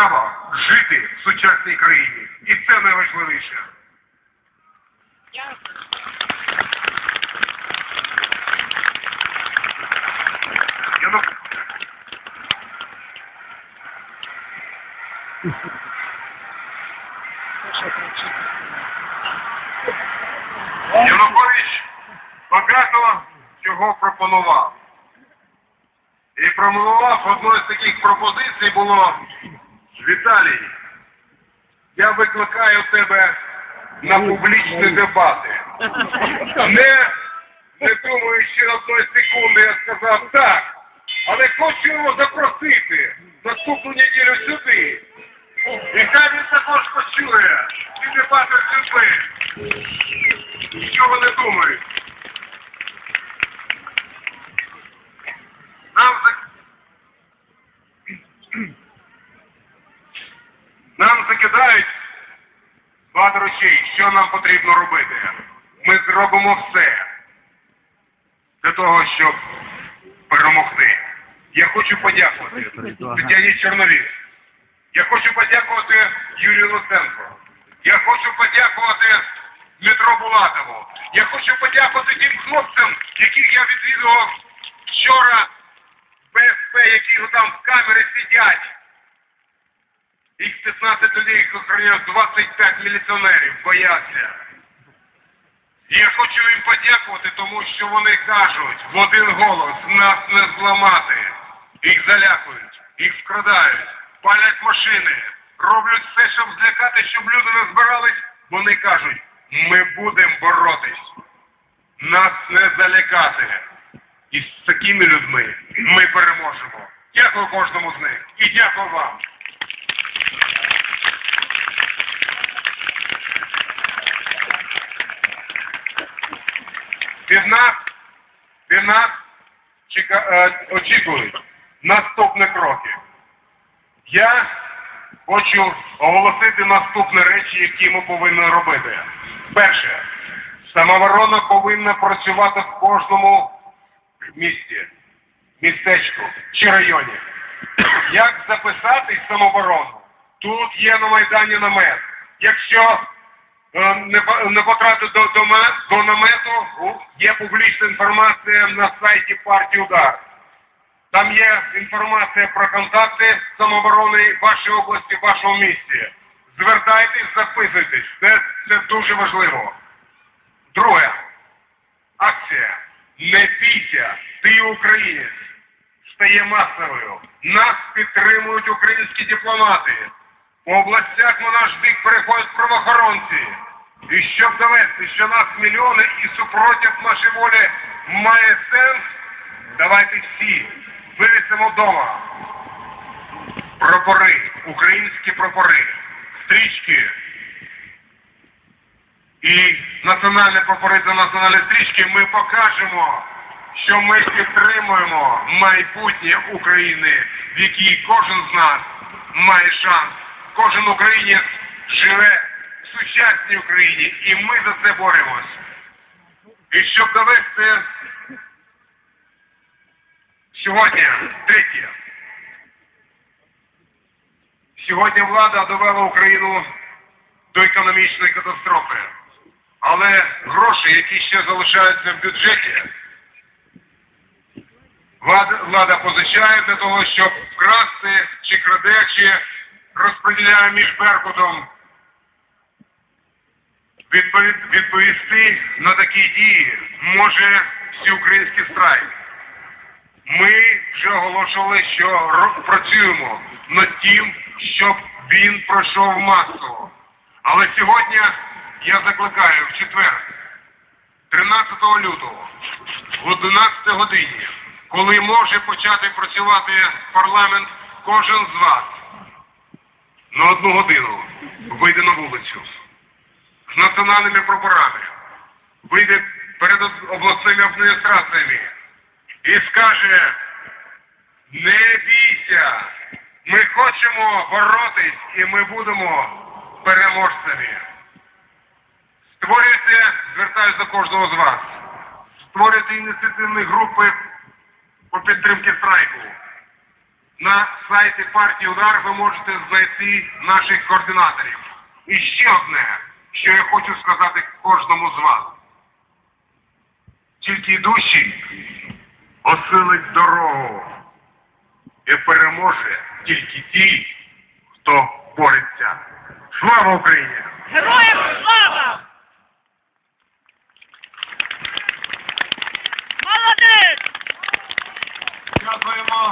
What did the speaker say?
право жити в сучасній країні. І це найважливіше. Янук... Янукович багато чого пропонував. І пропонував одну з таких пропозицій було Віталій, я викликаю тебе на публічні дебати. Не, не думаючи одної секунди, я сказав так, але хочу його запросити наступну неділю сюди. І хай він також почує ці дебати з людьми. Що вони думають? Нам за... Нам закидають багато речей, що нам потрібно робити. Ми зробимо все для того, щоб перемогти. Я хочу подякувати Тетяні Чорнові. Я хочу подякувати Юрію Луценко. Я хочу подякувати Дмитро Булатову. Я хочу подякувати тим хлопцям, яких я відвідував вчора в БСП, які там в камері сидять. Їх 15 людей їх охороняють 25 міліціонерів, бояться. Я хочу їм подякувати, тому що вони кажуть в один голос, нас не зламати. Їх залякують, їх вкрадають, палять машини, роблять все, щоб злякати, щоб люди не збирались. Вони кажуть, ми будемо боротись. Нас не залякати. І з такими людьми ми переможемо. Дякую кожному з них і дякую вам. Від нас, від нас чека, е, очікують наступні кроки. Я хочу оголосити наступні речі, які ми повинні робити. Перше, самооборона повинна працювати в кожному місті, містечку чи районі. Як записати самооборону? Тут є на Майдані намет. Якщо е, не, по- не потратити до, до, до намету, є публічна інформація на сайті партії Удар. Там є інформація про контакти самооборони в вашій області, в вашому місті. Звертайтесь, записуйтесь. Це, це дуже важливо. Друге. Акція. Не бійся, ти українець. Стає масовою. Нас підтримують українські дипломати. По областях на наш бік переходять правоохоронці. І щоб довести, що нас мільйони і супротив нашої волі має сенс, давайте всі вивісимо вдома. Прапори, українські прапори, стрічки і національні прапори та національні стрічки ми покажемо, що ми підтримуємо майбутнє України, в якій кожен з нас має шанс. Кожен українець живе в сучасній Україні, і ми за це боремось. І щоб довести сьогодні, третє. Сьогодні влада довела Україну до економічної катастрофи. Але гроші, які ще залишаються в бюджеті, влада, влада позичає для того, щоб вкрасти чи краде, чи розподіляє між Беркутом. Відповісти на такі дії може всеукраїнський страйк. Ми вже оголошували, що працюємо над тим, щоб він пройшов масово. Але сьогодні я закликаю в четвер, 13 лютого, в 11 годині, коли може почати працювати парламент, кожен з вас на одну годину вийде на вулицю з національними прапорами, вийде перед обласними адміністраціями і скаже, не бійся, ми хочемо боротись і ми будемо переможцями. Створюйте, звертаюся до кожного з вас, створюйте ініціативні групи по підтримці страйку. На сайті партії Удар ви можете знайти наших координаторів. І ще одне, що я хочу сказати кожному з вас. Тільки йдущий осилить дорогу і переможе тільки ті, хто бореться. Слава Україні! Героям слава!